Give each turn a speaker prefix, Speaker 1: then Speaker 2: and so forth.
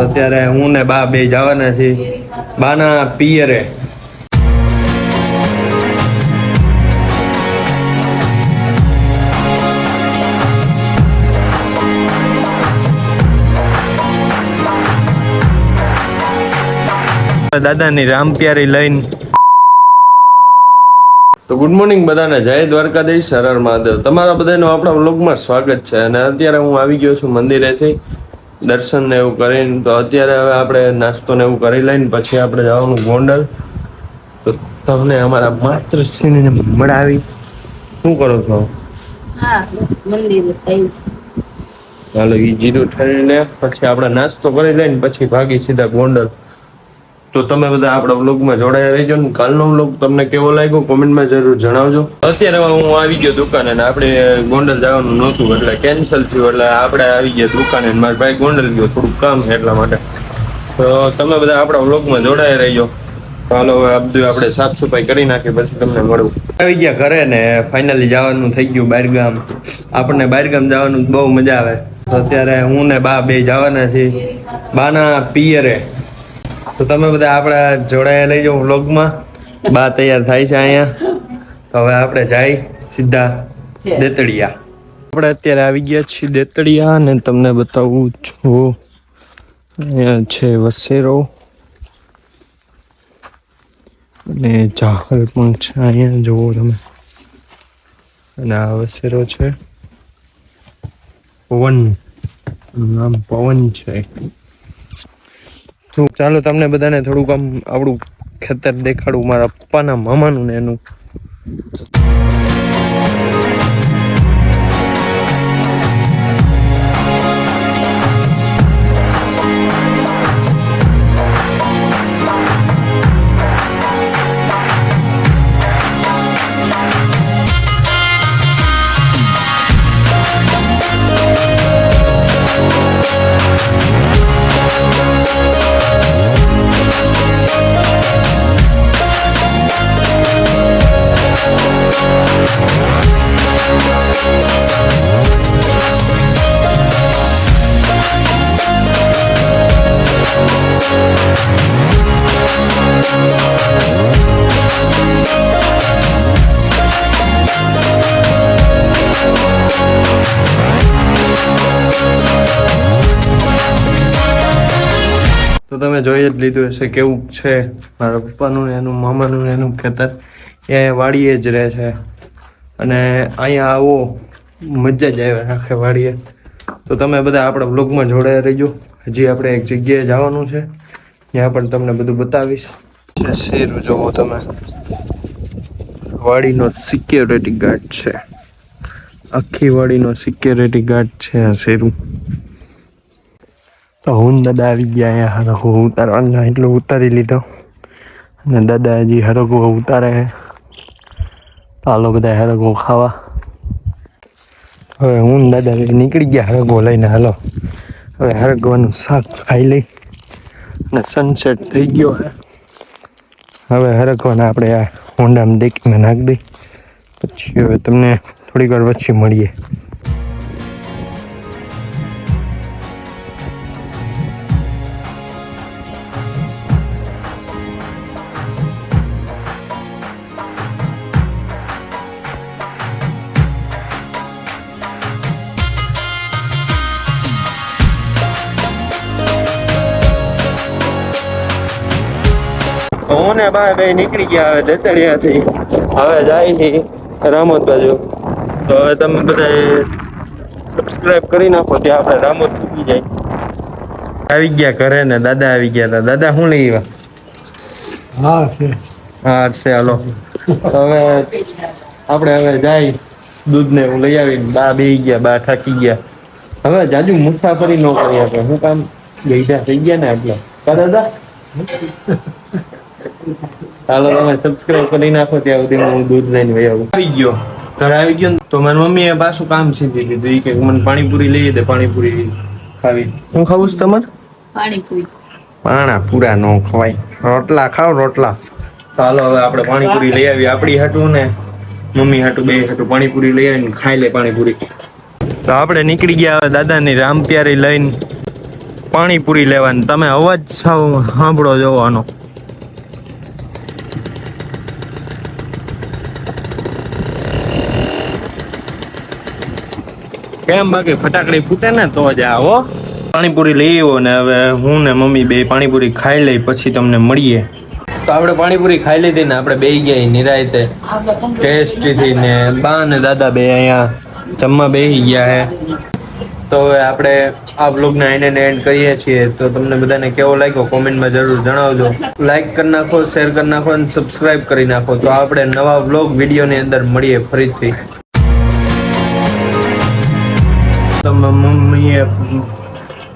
Speaker 1: તો અત્યારે હું ને બા બે જવાના છીએ. બાના પિયરે. દાદાની રામ પ્યારી લઈને. તો ગુડ મોર્નિંગ બધાને. જય દ્વારકાધીશ હર મહાદેવ. તમારા બધાનું આપણા વ્લોગમાં સ્વાગત છે. અને અત્યારે હું આવી ગયો છું મંદિરેથી. દર્શન ને એવું કરીને તો અત્યારે હવે આપણે નાસ્તો ને એવું કરી લઈને પછી આપણે જવાનું ગોંડલ. તો તમને અમારા માતૃશ્રીને મળાવી. શું કરો છો? હાલો ઈ જીરું ઠરીને પછી આપણે નાસ્તો કરી લઈને પછી ભાગી સીધા ગોંડલ. તો તમે બધા આપણા વ્લોગમાં જોડાયા રહેજો ને કાલનો વ્લોગ તમને કેવો લાગ્યો કોમેન્ટમાં જરૂર જણાવજો. અત્યારે હું આવી ગયો દુકાને ને આપણે ગોંડલ જવાનું નહોતું એટલે કેન્સલ થયું એટલે આપણે આવી ગયા દુકાને મારા ભાઈ ગોંડલ ગયો થોડુંક કામ છે એટલા માટે. તો તમે બધા આપણા વ્લોગમાં જોડાયા રહેજો. તો હાલો હવે આ બધું આપણે સાફ સફાઈ કરી નાખીએ પછી તમને મળવું આવી ગયા ઘરે ને ફાઇનલી જવાનું થઈ ગયું બહારગામ આપણને બહારગામ જવાનું બહુ મજા આવે. તો અત્યારે હું ને બા બે જવાના છીએ. બાના પિયરે. તો તમે બધા આપણા જોડાયા લઈ જાઓ વ્લોગમાં. બા તૈયાર થાય છે અહીંયા. તો હવે આપણે જાય સીધા દેતડિયા આપણે અત્યારે આવી ગયા છીએ દેતડિયા અને તમને બતાવું છું. અહીંયા છે વસેરો. અને જાહલ પણ છે અહીંયા જુઓ તમે. અને આ વસેરો છે. પવન. નામ પવન છે. ચાલો તમને બધાને થોડુંક આમ આપણું ખેતર દેખાડું મારા પપ્પાના મામાનું ને એનું. તો તમે જોઈ જ લીધું હશે કેવું છે મારા પપ્પાનું એનું, મામાનું એનું ખેતર. એ વાડીએ જ રહે છે. અને અહીંયા આવો, મજા જ આવે આખે વાડીએ. તો તમે બધા આપણા બ્લોગમાં જોડાયા રહીજો. હજી આપણે એક જગ્યાએ જવાનું છે. ત્યાં પણ તમને બધું બતાવીશ. શેરું જોવો તમે. વાડીનો સિક્યોરિટી ગાર્ડ છે. આખી વાડીનો સિક્યોરિટી ગાર્ડ છે આ શેરું. તો હું દાદા આવી ગયા અહીંયા. હરગો ઉતારવાના એટલું ઉતારી લીધો. અને દાદા હજી હરગો ઉતારે પાલો બધા હરખો ખાવા. હવે હું દાદા નીકળી ગયા હરગો લઈને. હાલો, હવે હરગવાનું શાક ખાઈ લઈ. અને સનસેટ થઈ ગયો હે હવે હરગવાને આપણે આ હોન્ડામાં ડેકીમાં નાખી દઈ. પછી હવે તમને થોડીક વાર પછી મળીએ. હું ને બા કઈ નીકળી ગયા હવે દેતળિયાથી હવે જાય છે રામોદ બાજુ. તો હવે તમે બધા સબસ્ક્રાઈબ કરી નાખો ત્યાં આપણે રામોદ પૂકી જાય. આવી ગયા ઘરે ને દાદા આવી ગયા હતા. દાદા શું લઈ આવ્યા?
Speaker 2: હા છે.
Speaker 1: હા છે હાલો. હવે આપણે હવે જાય દૂધ ને હું લઈ આવીને બા બે ગયા બા થાકી ગયા. હવે જાજુ મુસાફરી ન કરી આપણે. શું કામ ગઈઢા થઈ ગયા ને એટલે કા દાદા? હાલો તમે સબસ્ક્રાઇબ કરી નાખો ત્યાં સુધી હું દૂધ લઈને વહી આવું. આવી ગયો. ઘરે આવી ગયો તો મારી મમ્મીએ પાછું કામ સીધી દીધું. કે મને પાણીપુરી લઈ દે પાણીપુરી ખાવી. હું ખાવું છું તમારે?
Speaker 3: પાણીપુરી.
Speaker 1: પાણા પૂરા નો ખવાય. રોટલા ખાવ રોટલા. ચાલો હવે આપણે પાણીપુરી લઈ આવી આપણી હાટું ને મમ્મી હાટું બે હાટું પાણીપુરી લઈ આવીને ખાઈ લે પાણીપુરી. તો આપણે નીકળી ગયા હવે દાદાની રામ પ્યારી લઈને પાણીપુરી લેવાની. તમે અવાજ સાવ સાંભળો જોવાનો. કેમ બાકી ફટાકડી ફૂટે ને તો જ આવો પાણીપુરી લઈ આવ્યો ને હવે હું ને મમ્મી બે પાણીપુરી ખાઈ લઈ, પછી તમને મળીએ. તો આપણે પાણીપુરી ખાઈ લીધી ને આપણે બે ગયા નિરાયતે. ટેસ્ટી થી ને બા ને દાદા બે અહીંયા જમવા બેસી ગયા હે. તો હવે આપણે આ બ્લોગને એને એન્ડ કરીએ છીએ. તો તમને બધાને કેવો લાગ્યો? કોમેન્ટમાં જરૂર જણાવજો. લાઈક કરી નાખો શેર કરી નાખો અને સબસ્ક્રાઈબ કરી નાખો. તો આપણે નવા વ્લોગ વિડીયોની અંદર મળીએ ફરીથી. તો મમ્મીએ